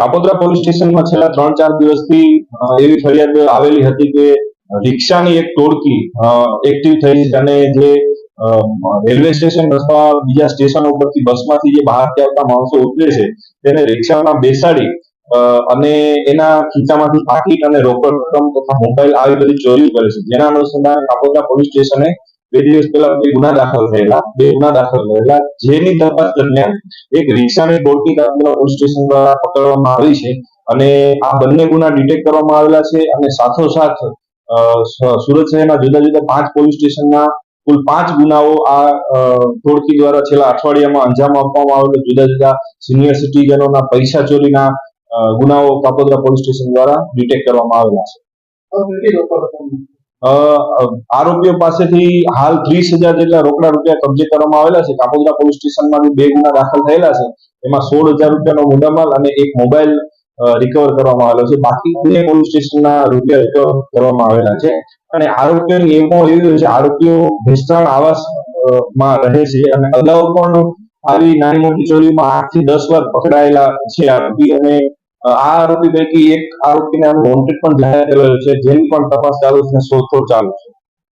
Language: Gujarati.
કાપોદ્રા પોલીસ સ્ટેશનમાં છેલ્લા ત્રણ ચાર દિવસથી એવી ફરિયાદ આવેલી હતી કે રિક્ષાની એક ટોળકી એક્ટિવ થઈ અને જે રેલવે સ્ટેશન અથવા બીજા સ્ટેશન ઉપરથી બસમાંથી જે બહારથી આવતા માણસો ઉતરે છે, તેને રિક્ષામાં બેસાડી અને એના ખીચામાંથી પાકીટ અને રોકડ રકમ તથા મોબાઈલ આવી બધી ચોરી કરે છે. જેના અનુસંધાને કાપોદ્રા પોલીસ સ્ટેશને બે દિવસ પહેલા બે ગુના દાખલ થયેલા, બે ગુના દાખલ થયેલા, જેની તપાસ દરમિયાન એક રિક્ષાની બોલકી કાપોદ્રા પોલીસ સ્ટેશન દ્વારા પકડવામાં આવી છે અને આ બંને ગુના ડિટેક્ટ કરવામાં આવેલા છે અને સાથોસાથ સુરત શહેરના જુદા જુદા પાંચ પોલીસ સ્ટેશનના કુલ પાંચ ગુનાઓ આ ટોળકી દ્વારા છેલ્લા અઠવાડિયામાં અંજામ આપવામાં આવેલો જુદા જુદા સિનિયર સિટીઝનોના પૈસા ચોરીના ગુનાઓ કાપોદ્રા પોલીસ સ્ટેશન દ્વારા ડિટેક્ટ કરવામાં આવેલા છે. આરોપીઓ પાસેથી હાલ ત્રીસ હજાર જેટલા રોકડા રૂપિયા કબજે કરવામાં આવેલા છે. કાપોદરા પોલીસ સ્ટેશનમાં બે ગુના દાખલ થયેલા છે. એમાં સોળ હજાર રૂપિયાનો મુદ્દામાલ અને એક મોબાઈલ રિકવર કરવામાં આવેલો છે. બાકી બે પોલીસ સ્ટેશનના રૂપિયા રિકવર કરવામાં આવેલા છે. અને આરોપીઓની નિયમો એવી છે, આરોપીઓ ભેસ્તાણ આવાસમાં રહે છે અને અગાઉ પણ આવી નાની મોટી ચોરીમાં આઠથી દસ વાર પકડાયેલા છે આરોપી અને આ આરોપી પૈકી એક આરોપીને વોન્ટેડ પણ જાહેર કરેલો છે, જેની પણ તપાસ ચાલુ છે શોધખોળ ચાલુ છે.